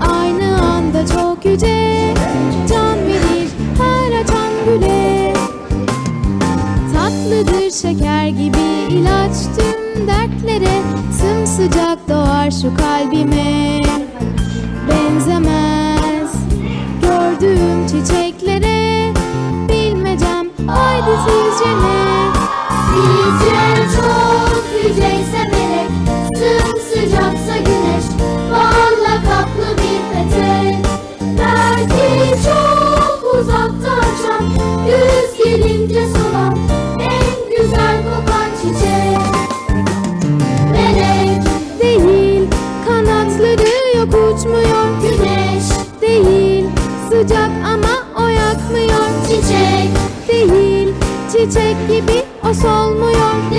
Aynı anda çok yüce. Can verir her açan güle. Tatlıdır şeker gibi ilaç tüm dertlere. Sımsıcak doğar şu kalbime. Benzemez gördüğüm çiçeklere. Bilmecem haydi sizce ne? Sizce çok Sıcak uçmuyor. Güneş Değil sıcak ama o yakmıyor Çiçek değil Çiçek gibi o solmuyor.